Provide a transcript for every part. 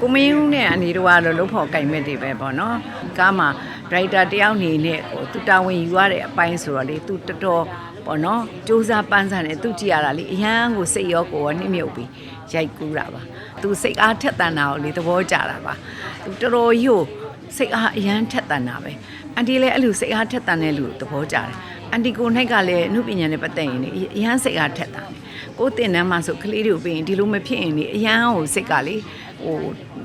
ကိုမင်းဦးနဲ့အနေတို့ကတော့လှုပ်ဖို့ကင်မဲ့တွေပဲပေါ့နော်ကားမှာဒရိုက်တာတယောက်နေနဲ့ဟိုသူတာဝန်ယူရတဲ့အပိုင်းဆိုတော့လေသူတော်တော်ပေါ့နော်စူးစမ်းပန်းစားနေသူကြည့်ရတာလေအရန်ကိုစိတ်ရောကိုယ်ရောနှိမ့်မြုပ်ပြီးရိုက်ကူးတာပါသူစိတ်အားထက်သန်တာကိုလေသဘောကျတာပါသူတော်တော်ကြီးကိုစိတ်အားအရန်ထက်သန်တာပဲအန်တီလည်းအဲ့လိုစိတ်အားထက်သန်တဲ့လူကိုသဘောကျတယ် အန်တီကိုနိုင်ကလည်းအမှုပညာနဲ့ပတ်သက်ရင်လေအရန်စိတ်အားထက်သန်တယ်ကိုယ်တင်တန်းမှာဆိုကလေးတွေကိုပြင်ဒီလိုမဖြစ်ရင်လေအရန်ကိုစိတ်ကလေဟို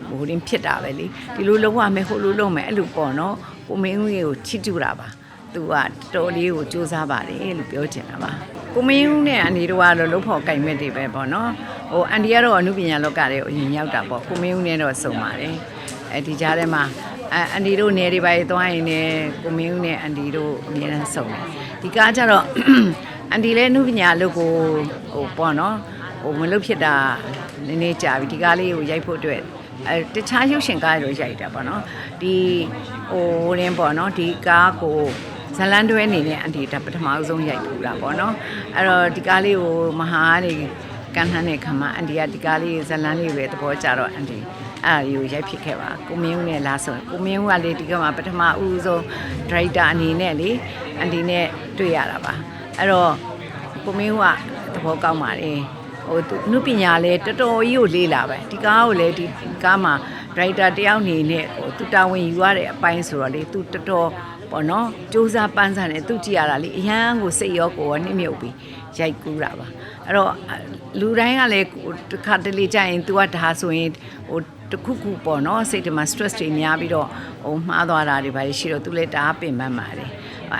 ဟိုရင်ဖြစ်တာပဲလေဒီလိုလုံးဝမယ်ဟိုလိုလုံးမယ်အဲ့လိုပေါ့နော်ကိုမင်းဦးကြီးကိုချစ်ကြတာပါသူကတော်လေးကိုစူးစမ်းပါတယ်လို့ပြောချင်တာပါကိုမင်းဦးနဲ့အနေတို့ကတော့လှုပ်ဖို့ကင်မဲ့တွေပဲပေါ့နော်ဟိုအန်ဒီကတော့အမှုပညာလောကတွေအရင်ရောက်တာပေါ့ကိုမင်းဦးနဲ့တော့စုံပါတယ်အဲဒီကြားထဲမှာ အအန်ဒီတို့နေတွေပါသွားရင်လည်းကိုမင်းဦးနဲ့အန်ဒီတို့အများနဲ့စုံတယ်ဒီကားကျတော့အန်ဒီလည်းအမှုပညာလို့ကိုဟိုပေါ့နော်ဟိုမလုပ်ဖြစ်တာနည်းနည်းကြာပြီဒီကားလေးကိုရိုက်ဖို့အတွက်အဲတခြားရုပ်ရှင်ကားတွေရိုက်တာပေါ့နော်ဒီဟိုရင်းပေါ့နော်ဒီကားကိုဇလန်တွဲအနေနဲ့အန်တီဒါပထမဆုံးရိုက်ထူတာပေါ့နော်အဲ့တော့ဒီကားလေးကိုမဟာနေကန်ဟန်းတဲ့ခါမှာအန်တီကဒီကားလေးဇလန်လေးပဲသဘောကျတော့အန်တီ အဲ့ဒါကိုရိုက်ဖြစ်ခဲ့ပါကိုမင်းဦးနဲ့လာဆိုကိုမင်းဦးကလေဒီကမှာပထမဦးဆုံးဒရိုက်တာအနေနဲ့လေအန်တီနဲ့တွေ့ရတာပါအဲ့တော့ကိုမင်းဦးကသဘောကောင်းပါတယ်ဟိုသူနုပညာလည်းတော်တော်ကြီးကိုလေးလာပဲဒီကားကိုလည်းဒီကားမှာဒရိုက်တာတယောက်အနေနဲ့ဟိုသူတာဝန်ယူရတဲ့အပိုင်းဆိုတော့လေသူတော်တော်ပေါ့နော်စူးစမ်းပန်းစားနေသူကြည့်ရတာလေအရန်ကိုစိတ်ရောကိုယ်ရောနှိမ့်မြုပ်ပြီးရိုက်ကူးတာပါအဲ့တော့လူတိုင်းကလည်းတစ်ခါတလေကြာရင် तू ကဒါဆိုရင်ဟို တခုခုပေါ့နော်စိတ်ထဲမှာ stress တွေများပြီးတော့ဟိုမှားသွားတာတွေပါရှိတော့ तू လည်းဒါပင်ပန်းပါတယ်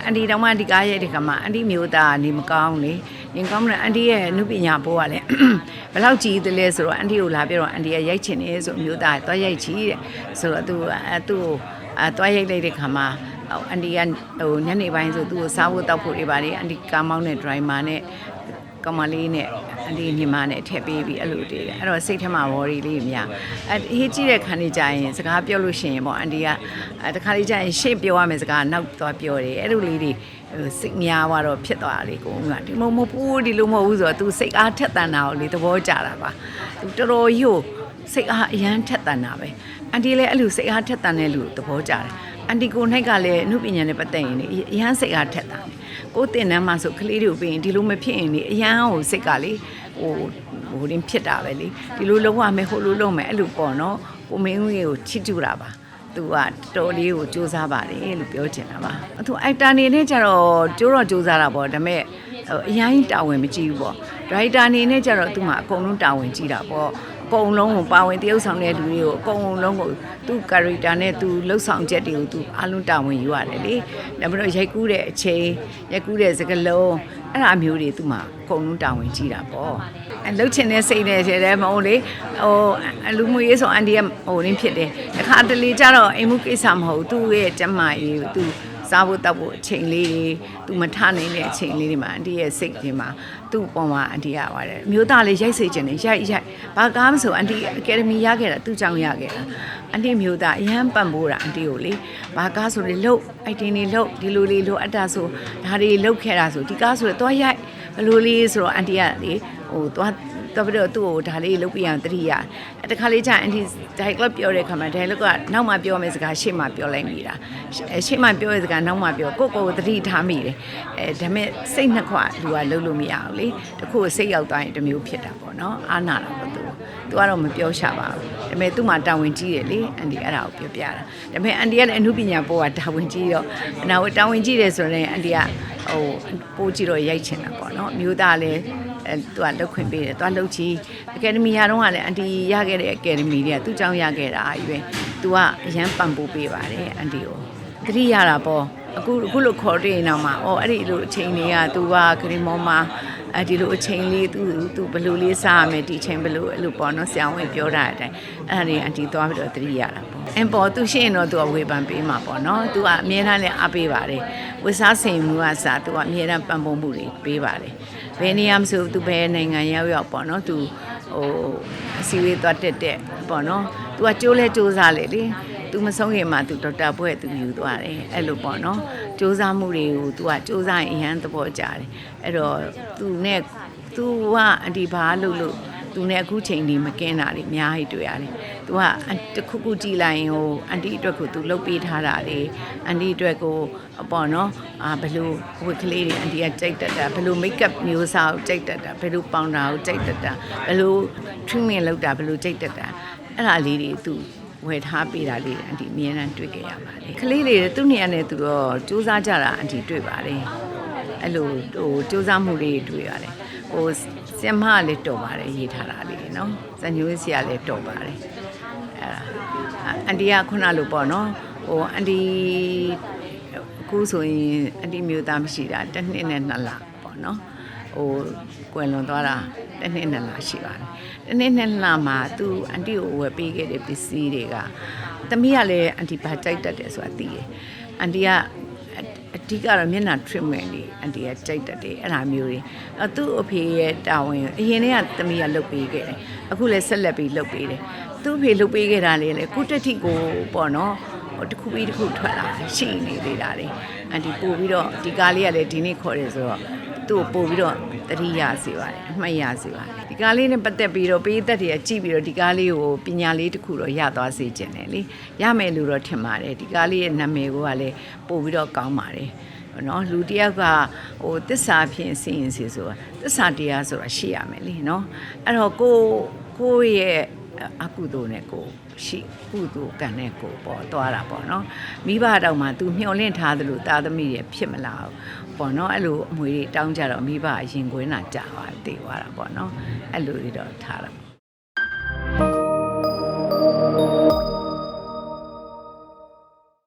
အန်ဒီတောင်မှဒီကားရဲ့ဒီကမှာအန်ဒီမျိုးသားနေမကောင်းလေနေကောင်းမလားအန်ဒီရဲ့အနုပညာဘိုးကလည်းဘယ်လောက်ကြီးသလဲဆိုတော့အန်ဒီကိုလာပြတော့အန်ဒီကရိုက်ချင်နေဆိုအမျိုးသားသွားရိုက်ချီတဲ့ဆိုတော့ तू အဲသူ့ကိုအဲသွားရိုက်လိုက်တဲ့ခါမှာဟိုအန်ဒီကဟိုညနေပိုင်းဆိုသူ့ကိုစားဖို့တောက်ဖို့တွေပါတယ်အန်ဒီကားမောင်းတဲ့ driver နဲ့ ကမလေးနဲ့အန်ဒီညီမနဲ့ထည့်ပေးပြီးအဲ့လိုတည်တယ်အဲ့တော့စိတ်ထဲမှာ worry လေးများအဲဟေးကြည့်တဲ့ခါနေကြရင်စကားပြောလို့ရှိရင်ပေါ့အန်ဒီကအဲတခါလေးကြရင်ရှေ့ပြောရမယ်စကားနောက်သွားပြောတယ်အဲ့လိုလေးတွေဟိုစိတ်များသွားတော့ဖြစ်သွားတာလေကိုကဒီမမပူဒီလိုမဟုတ်ဘူးဆိုတော့ तू စိတ်အားထက်သန်တာကိုလေသဘောကျတာပါ तू တော်တော်ကြီးကိုစိတ်အားအရန်ထက်သန်တာပဲအန်ဒီလည်းအဲ့လိုစိတ်အားထက်သန်တဲ့လူကိုသဘောကျတယ် အန်တီကိုနိုင်ကလည်းအမှုပညာနဲ့ပတ်သက်ရင်လေအရန်စိတ်အားထက်တာတယ်ကိုတင်တန်းမှာဆိုကလေးတွေကိုပြင်ဒီလိုမဖြစ်ရင်လေအရန်ဟိုစိတ်ကလေဟိုဟိုရင်ဖြစ်တာပဲလေဒီလိုလုံးဝမယ်ဟိုလိုလုံးမယ်အဲ့လိုပေါ့နော်ကိုမင်းကြီးကိုချစ်ကြတာပါသူကတော်လေးကိုစူးစမ်းပါတယ်လို့ပြောချင်တာပါအထူအိုက်တာနေနဲ့ကျတော့ကျိုးတော့စူးစမ်းတာပေါ့ဒါပေမဲ့ဟိုအရင်တာဝန်မကြည့်ဘူးပေါ့ဒရိုက်တာနေနဲ့ကျတော့သူ့မှာအကုန်လုံးတာဝန်ကြည့်တာပေါ့ အကုန်လုံးကိုပါဝင်တရုပ်ဆောင်တဲ့လူတွေကိုအကုန်လုံးကိုသူ့ character နဲ့သူလှုပ်ဆောင်ချက်တွေကိုသူအလုံးတာဝန်ယူရတယ်လေဒါပေမဲ့ရိုက်ကူးတဲ့အချိန်ရိုက်ကူးတဲ့စကားလုံးအဲ့ဒါမျိုးတွေသူ့မှာအကုန်လုံးတာဝန်ကြည့်တာပေါ့အဲလှုပ်ချင်တဲ့စိတ်နဲ့ရှယ်တယ်မဟုတ်လေဟိုအလူမွေရေးဆိုအန်ဒီကဟိုရင်းဖြစ်တယ်တခါတလေကျတော့အိမ်မှုကိစ္စမဟုတ်သူ့ရဲ့ကျမကြီးကိုသူ စားဖို့တောက်ဖို့အချိန်လေးတွေသူမထနိုင်တဲ့အချိန်လေးတွေမှာအန်တီရဲ့စိတ်တွေမှာသူ့ပေါ်မှာအန်တီရပါတယ်အမျိုးသားလေးရိုက်စေခြင်းနဲ့ရိုက်ရိုက်ဘာကားမဆိုအန်တီအကယ်ဒမီရခဲ့တာသူ့ကြောင့်ရခဲ့တာအန်တီမျိုးသားအရန်ပံ့ပိုးတာအန်တီကိုလေဘာကားဆိုလေလှုပ်အိုက်တင်တွေလှုပ်ဒီလိုလေးလိုအပ်တာဆိုဒါတွေလှုပ်ခဲ့တာဆိုဒီကားဆိုတော့သွားရိုက်ဘလိုလေးဆိုတော့အန်တီကလေဟိုသွား တော့ပြီးတော့သူ့ကိုဒါလေးလုပ်ပြရန်တတိယအဲတခါလေးကျရင်အန်တီဒိုင်ကလပ်ပြောတဲ့ခါမှာဒိုင်ကလပ်ကနောက်မှပြောမယ့်စကားရှေ့မှပြောလိုက်မိတာအဲရှေ့မှပြောတဲ့စကားနောက်မှပြောကိုယ့်ကိုယ်ကိုတတိထားမိတယ်အဲဒါပေမဲ့စိတ်နှစ်ခွလူကလုံးလို့မရအောင်လေတခုစိတ်ရောက်သွားရင်တစ်မျိုးဖြစ်တာပေါ့နော်အာနာတာပေါ့သူသူကတော့မပြောရှာပါဘူးဒါပေမဲ့သူ့မှာတာဝန်ကြီးတယ်လေအန်တီအဲ့ဒါကိုပြောပြတာဒါပေမဲ့အန်တီကလည်းအမှုပညာပေါ်ကတာဝန်ကြီးတော့အနာကိုတာဝန်ကြီးတယ်ဆိုတော့အန်တီကဟိုပိုးကြည့်တော့ရိုက်ချင်တာပေါ့နော်မျိုးသားလည်း အဲသူကလောက်ခွင့်ပေးတယ်သူကလှုပ်ချီအကယ်ဒမီရတော့ကလည်းအန်တီရခဲ့တဲ့အကယ်ဒမီတွေကသူ့ကြောင့်ရခဲ့တာအရွယ်သူကအရန်ပံ့ပိုးပေးပါတယ်အန်တီကိုသတိရတာပေါ့အခုအခုလို့ခေါ်တဲ့နောက်မှာအော်အဲ့ဒီလိုအချိန်တွေကသူကခရီမောမှာ အဲဒီလိုအချိန်လေးသူသူဘယ်လိုလေးစားရမယ်ဒီအချိန်ဘယ်လိုအဲ့လိုပေါ့နော်ဆရာဝန်ပြောတာအတိုင်းအဲ့ဒါတွေအန်တီသွားပြီးတော့သတိရတာပေါ့အင်ပေါ်သူရှင်းရင်တော့သူကဝေဖန်ပေးမှာပေါ့နော်သူကအမြဲတမ်းလည်းအားပေးပါတယ်ဝတ်စားစင်မှုကစားသူကအမြဲတမ်းပံ့ပိုးမှုတွေပေးပါတယ်ဘယ်နေရာမှာဆိုသူဘယ်နိုင်ငံရောက်ရောက်ပေါ့နော်သူဟိုအစည်းအဝေးသွားတက်တက်ပေါ့နော်သူကကြိုးလဲကြိုးစားလေလေ သူမဆုံးခင်မှာသူဒေါက်တာဘွဲ့သူယူသွားတယ်အဲ့လိုပေါ့နော်စူးစမ်းမှုတွေကိုသူကစူးစမ်းရင်အရန်သဘောကျတယ်အဲ့တော့သူနဲ့သူကအဒီဘာလို့လို့ သူနဲ့အခုချိန်ဒီမကင်းတာတွေအများကြီးတွေ့ရတယ်။ तू ကအန်တစ်ခုခုကြည့်လိုက်ရင်ဟိုအန်တီအတွက်ကို तू လုတ်ပေးထားတာလေအန်တီအတွက်ကိုအပေါ်နော်အာဘယ်လိုဝတ်ကလေးတွေအန်တီကကြိုက်တတ်တာဘယ်လို make up မျိုးစားကိုကြိုက်တတ်တာဘယ်လိုပေါင်တာကိုကြိုက်တတ်တာဘယ်လို treatment လုပ်တာဘယ်လိုကြိုက်တတ်တာအဲ့ဒါလေးတွေ तू ဝယ်ထားပေးတာလေးအန်တီအမြဲတမ်းတွေ့ကြရပါတယ်ကလေးလေးတွေသူ့နေရာနဲ့သူတော့စူးစမ်းကြတာအန်တီတွေ့ပါတယ်အဲ့လိုဟိုစူးစမ်းမှုလေးတွေတွေ့ရတယ်ဟိုဆင်မကလည်းတော်ပါတယ်ရေးထားတာလေးနော်ဇန်ညွေးစီကလည်းတော်ပါတယ်အဲ့ဒါအန်တီကခုနလိုပေါ့နော်ဟိုအန်တီအခုဆိုရင်အန်တီမျိုးသားမရှိတာတစ်နှစ်နဲ့နှစ်လပေါ့နော်ဟိုကွယ်လွန်သွားတာ တစ်နှစ်နှစ်လရှိပါတယ်တစ်နှစ်နှစ်လမှာသူအန်တီကိုဝယ်ပေးခဲ့တဲ့ပစ္စည်းတွေကသမီးကလည်းအန်တီဘာကြိုက်တတ်တယ်ဆိုတာသိတယ်အန်တီကအအဓိကတော့မျက်နှာ treatment တွေအန်တီကကြိုက်တတ်တယ်အဲ့ဒါမျိုးတွေအဲသူ့အဖေရဲ့တာဝန်အရင်တည်းကသမီးကလုပ်ပေးခဲ့တယ်အခုလည်းဆက်လက်ပြီးလုပ်ပေးတယ်သူ့အဖေလုပ်ပေးခဲ့တာလေးလေကုတက်တိကိုပေါ့နော်ဟိုတစ်ခုပြီးတစ်ခုထွက်လာရှိနေသေးတာလေအန်တီပို့ပြီးတော့ဒီကားလေးကလည်းဒီနေ့ခေါ်တယ်ဆိုတော့ သူ့ကိုပို့ပြီးတော့တတိယစေပါတယ်အမှတ်ရစေပါတယ်ဒီကားလေးနဲ့ပတ်သက်ပြီးတော့ပေးသက်တွေကကြည့်ပြီးတော့ဒီကားလေးကိုပညာလေးတစ်ခုတော့ရသွားစေခြင်းတယ်လေရမယ်လို့တော့ထင်ပါတယ်ဒီကားလေးရဲ့နာမည်ကိုကလည်းပို့ပြီးတော့ကောင်းပါတယ်နော်လူတစ်ယောက်ကဟိုတစ္ဆာဖြင့်စီရင်စီဆိုတာတစ္ဆာတရားဆိုတာရှိရမယ်လေနော်အဲ့တော့ကိုကိုရဲ့ အကုသိုလ်နဲ့ကိုရှိကုသိုလ်ကံနဲ့ကိုပေါ်သွားတာပေါ့နော်မိဘတောင်မှသူမျှော်လင့်ထားသလိုသားသမီးတွေဖြစ်မလာဘူးပေါ့နော်အဲ့လိုအမွေတွေတောင်းကြတော့မိဘအရင်ကွင်းတာကြာသွားတေသွားတာပေါ့နော်အဲ့လိုတွေတော့ထားတာ